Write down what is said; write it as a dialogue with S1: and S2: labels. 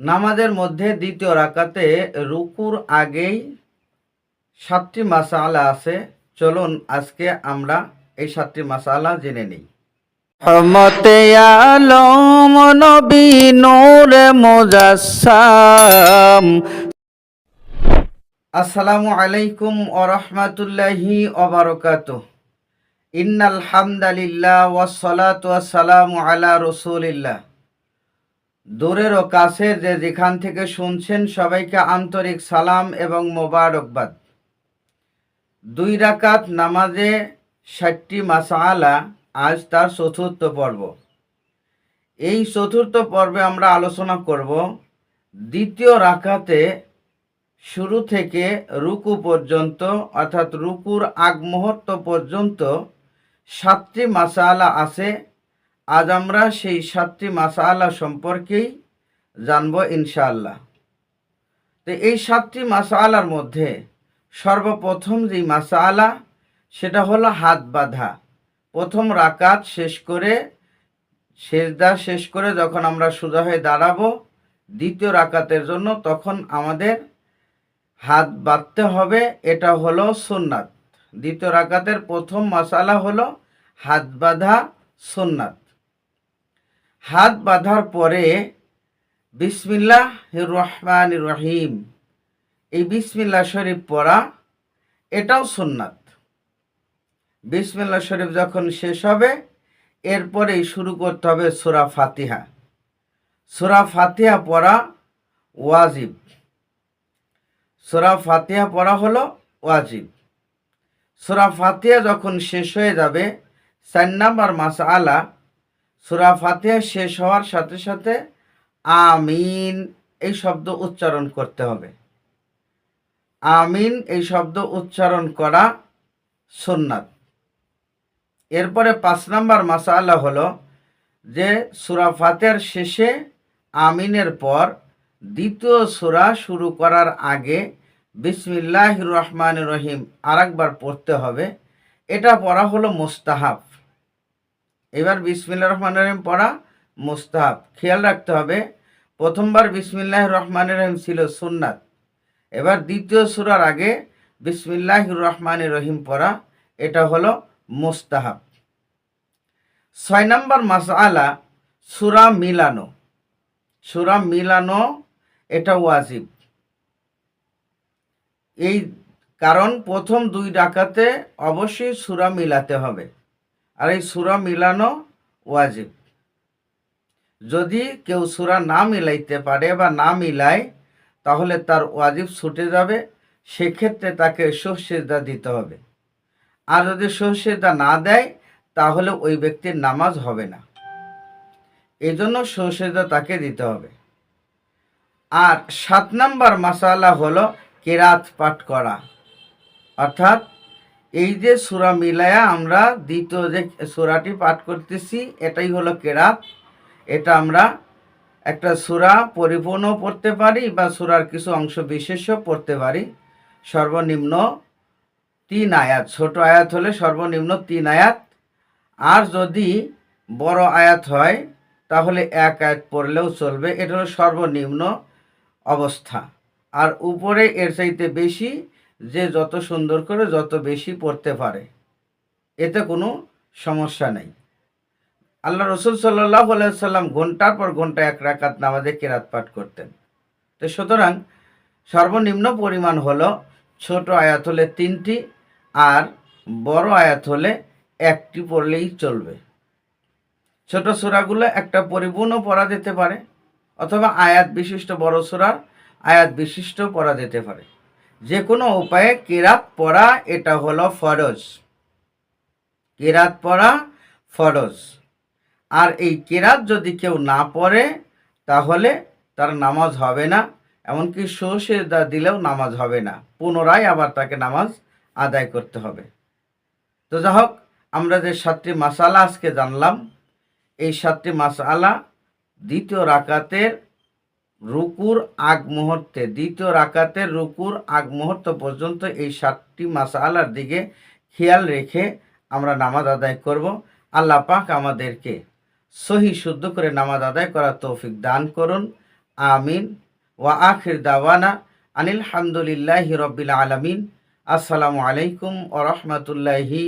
S1: নামাজের মধ্যে দ্বিতীয় রাকাতে রুকুর আগেই সাতটি মাসালা আছে। চলুন আজকে আমরা এই সাতটি মাসালা জেনে নিই।
S2: রহমতে আলম নবী নূরে মুজাসসাম।
S1: আসসালামু আলাইকুম ও রহমতুল্লাহি অবরকাত ইন্নাল হামদালিল্লাহ ওয়াসসালাত ওয়াসসালামু আলা রসুলিল্লাহ। দূরের ও কাছের যে যেখান থেকে শুনছেন সবাইকে আন্তরিক সালাম এবং মোবারকবাদ। দুই রাকাত নামাজে ষাটটি মাসালা আজ তার চতুর্থ পর্ব। এই চতুর্থ পর্বে আমরা আলোচনা করব দ্বিতীয় রাকাতে শুরু থেকে রুকু পর্যন্ত অর্থাৎ রুকুর আগ মুহূর্ত পর্যন্ত সাতটি মাসালা আছে আজ আমরা সেই সাতটি মাসালা সম্পর্কেই জানব ইনশাআল্লাহ। তো এই সাতটি মাসালার মধ্যে সর্বপ্রথম যেই মাসালা, সেটা হলো হাত বাঁধা। প্রথম রাকাত শেষ করে, সেজদা শেষ করে যখন আমরা সোজা হয়ে দাঁড়াবো দ্বিতীয় রাকাতের জন্য, তখন আমাদের হাত বাঁধতে হবে, এটা হলো সুন্নাত। দ্বিতীয় রাকাতের প্রথম মশালা হলো হাত বাঁধা সুন্নাত। হাত বাঁধার পরে বিসমিল্লাহ রহমান রহিম। এই বিসমিল্লাহ শরীফ পড়া, এটাও সুন্নাত। বিসমিল্লা শরীফ যখন শেষ হবে, এরপরেই শুরু করতে হবে সুরা ফাতিহা। সুরা ফাতিহা পড়া ওয়াজিব। সুরা ফাতিহা পড়া হলো ওয়াজিব। সুরা ফাতিহা যখন শেষ হয়ে যাবে, চার নাম্বার মাস আলা সুরা ফাতিহা শেষ হওয়ার সাথে সাথে আমিন এই শব্দ উচ্চারণ করতে হবে। আমিন এই শব্দ উচ্চারণ করা সুন্নাত। এরপরে পাঁচ নাম্বার মাসালা হলো যে সুরা ফাতের শেষে আমিনের পর দ্বিতীয় সুরা শুরু করার আগে বিসমিল্লাহ রহমান রহিম আরেকবার পড়তে হবে। এটা পড়া হলো মোস্তাহাব। এবার বিসমিল্লা রহমান রহিম পড়া মোস্তাহাব। খেয়াল রাখতে হবে, প্রথমবার বিসমিল্লাহ রহমান রহিম ছিল সুন্নাত। এবার দ্বিতীয় সুরার আগে বিসমিল্লাহ রহমান রহিম পড়া, এটা হলো মুস্তাহাব। ছয় নম্বর মাসআলা, সুরা মিলানো। সুরা মিলানো, এটা ওয়াজিব। এই কারণ প্রথম দুই ডাকাতে অবশ্যই সুরা মিলাতে হবে। আর এই সুরা মিলানো ওয়াজিব। যদি কেউ সুরা না মিলাইতে পারে বা না মিলায়, তাহলে তার ওয়াজিব ছুটে যাবে, সেক্ষেত্রে তাকে সহসেদা দিতে হবে। আর যদি সহসেদা না দেয়, তাহলে ওই ব্যক্তির নামাজ হবে না। এই জন্য সহসেদা তাকে দিতে হবে। আর সাত নাম্বার মাসালা হলো কেরাত পাঠ করা। অর্থাৎ এই যে সুরা মিলায়া আমরা দ্বিতীয় যে সুরাটি পাঠ করতেছি, এটাই হলো কেরাত। এটা আমরা একটা সুরা পরিপূর্ণ পড়তে পারি বা সুরার কিছু অংশ বিশেষও পড়তে পারি। সর্বনিম্ন তিন আয়াত, ছোট আয়াত হলে সর্বনিম্ন তিন আয়াত। আর যদি বড় আয়াত হয়, তাহলে এক আয়াত পড়লেও চলবে। এটা হলো সর্বনিম্ন অবস্থা। আর উপরে এর চাইতে বেশি যে যত সুন্দর করে যত বেশি পড়তে পারে, এতে কোনো সমস্যা নেই। আল্লাহ রসুল সাল্লাহ সাল্লাম ঘণ্টার পর ঘণ্টা এক রাকাত নামাজে কেরাত পাঠ করতেন। তো সুতরাং সর্বনিম্ন পরিমাণ হলো ছোট আয়াত হলে তিনটি আর বড় আয়াত হলে একটি পড়লেই চলবে। ছোট সুরাগুলো একটা পরিপূর্ণ পড়া যেতে পারে, অথবা আয়াত বিশিষ্ট বড় সুরার আয়াত বিশিষ্ট পড়া যেতে পারে। যে কোনো উপায়ে কেরাত পড়া এটা হলো ফরজ। কেরাত পড়া ফরজ। আর এই কেরাত যদি কেউ না পড়ে, তাহলে তার নামাজ হবে না, এমনকি সহসেদা দিলেও নামাজ হবে না। পুনরায় আবার তাকে নামাজ আদায় করতে হবে। তো যা হোক, আমরা যে সাতটি মাসালা আজকে জানলাম, এই সাতটি মাসালা দ্বিতীয় রাকাতের রুকুর আগ মুহূর্তে দ্বিতীয় রাকাতে রুকুর আগ মুহূর্ত পর্যন্ত এই সাতটি মাসালার দিকে খেয়াল রেখে আমরা নামাজ আদায় করব। আল্লাহ পাক আমাদেরকে সহি শুদ্ধ করে নামাজ আদায় করার তৌফিক দান করুন। আমিন। ওয়া আখির দাওয়ানা আনিল হামদুলিল্লাহি রব্বিল আলামিন। আসসালামু আলাইকুম ওয়া রাহমাতুল্লাহি